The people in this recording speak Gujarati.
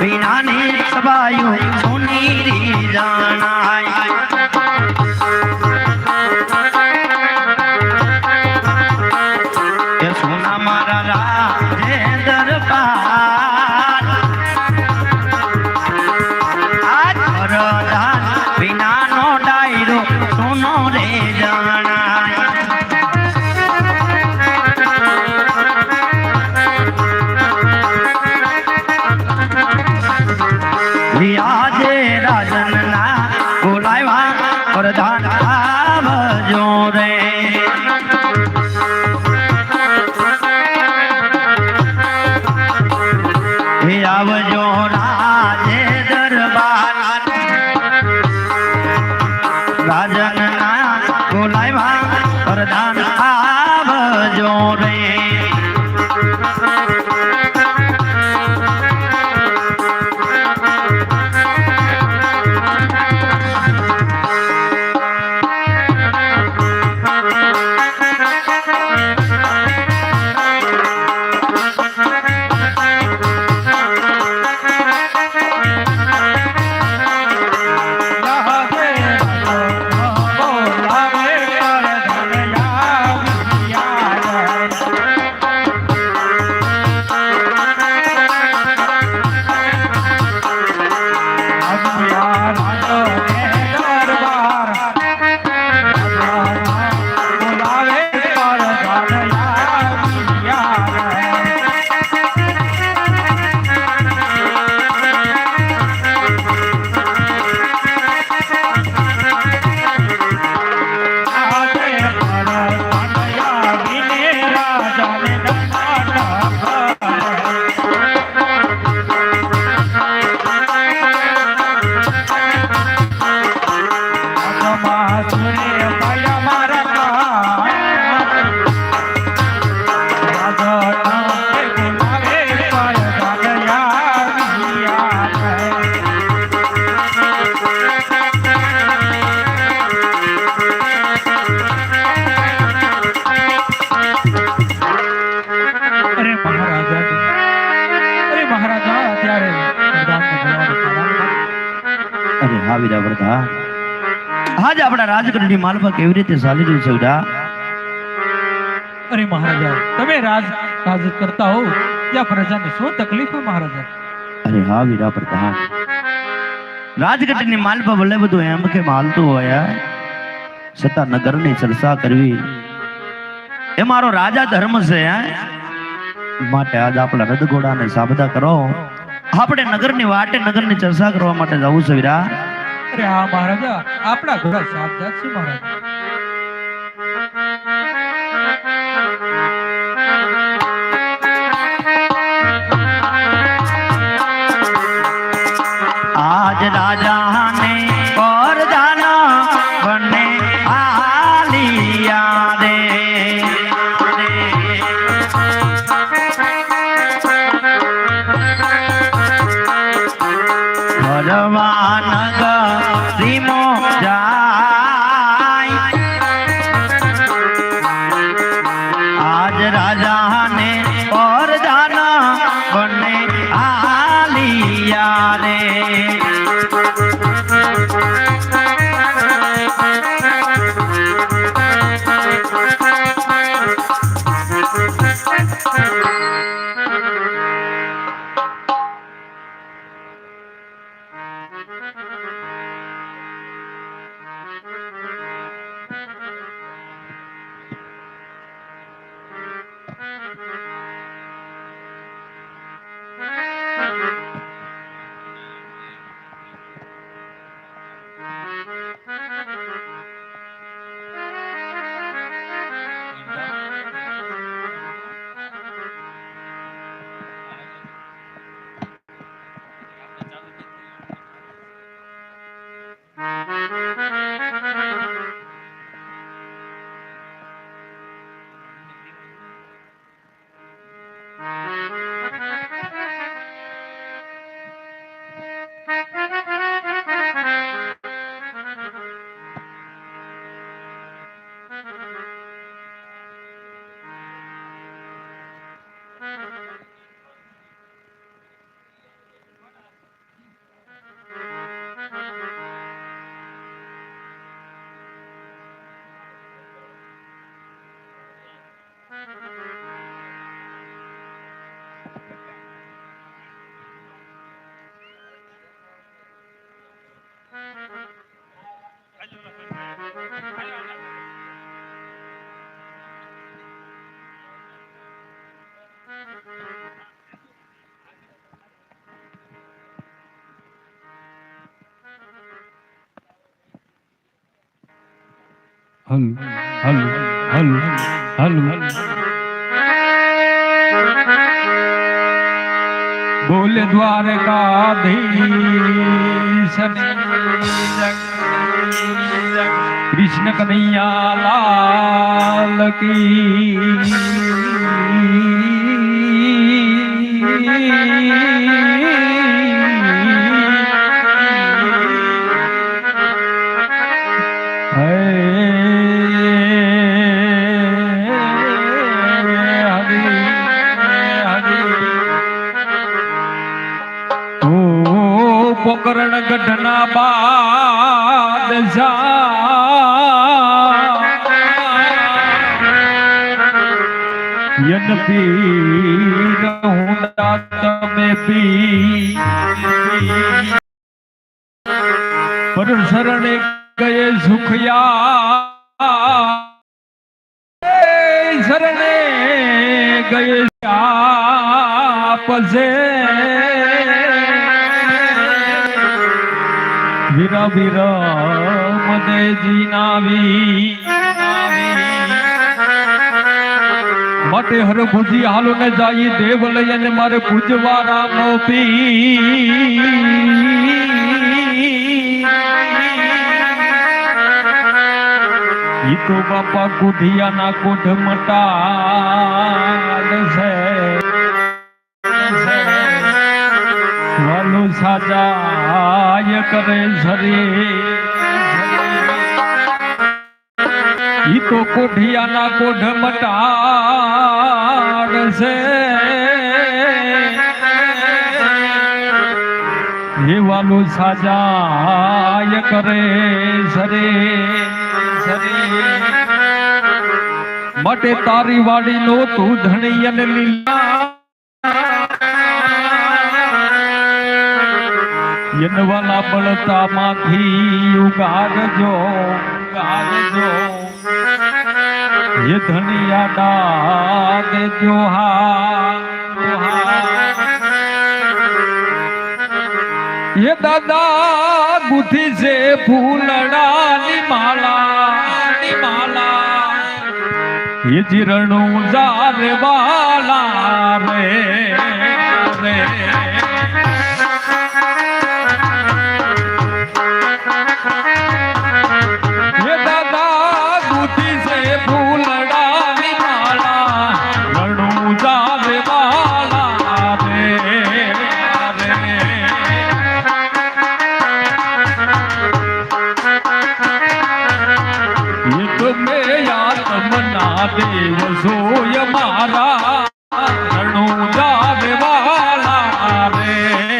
વિનાની સભાયું સુનીરી જાણાય વરદાન આજ આપણા રાજગઢની માલપા કેવી રીતે ચાલી રહ્યું છે અરે મહારાજા તમે રાજ રાજ કરતા હો ત્યાં પ્રજાને શું તકલીફ હોય મહારાજા? અરે હા વીરા પ્રધાન. રાજગઢની માલપા ભલે બધું એમ કે માલતું હોય છતાં નગરની ચર્ચા કરવી એ મારો રાજા ધર્મ છે માટે આજ આપણા રદગોડાને સાબદા કરો. આપણે નગરની વાટે નગરની ચર્ચા કરવા માટે જવું છે વીરા. અરે હા મહારાજા આપણા ઘોડા સાવધાન છે મહારાજા. હલ હલ હલ હલ બોલ દ્વારકાધીશ. કૃષ્ણ કનૈયા લાલ પોકરણ ગઢના બાદશાહ. યન પીર હુંડા તમે પી. પર શરણે ગયે સુખયા. શરણે ગયે આપસે વીરા વીરા મને જીનાવી માટે હર ભુજી હાલો ને જાય દેવ લઈ અને મારે પૂજવા રામ ઈ તો બાપા કુઢિયાના કોઢ મટાડ છે. સાજાય કરે શરીર ઈ તો કોઢિયાના કોઢ મટાડ છે। વાલો સાજાય કરે સરે સરે માટે તારી વાડી નો તું ધણી અને લીલા યનવાલા બળતામાંથી ઉગારજો ઉગારજો યે ધનિયા દા દેજો હા. યે દાદા બુદ્ધિ છે ફૂલડાની માલા માલા યે જીરણું જાર વાલા રે રે. આત્મના દેવ સોય મારા રણું રે.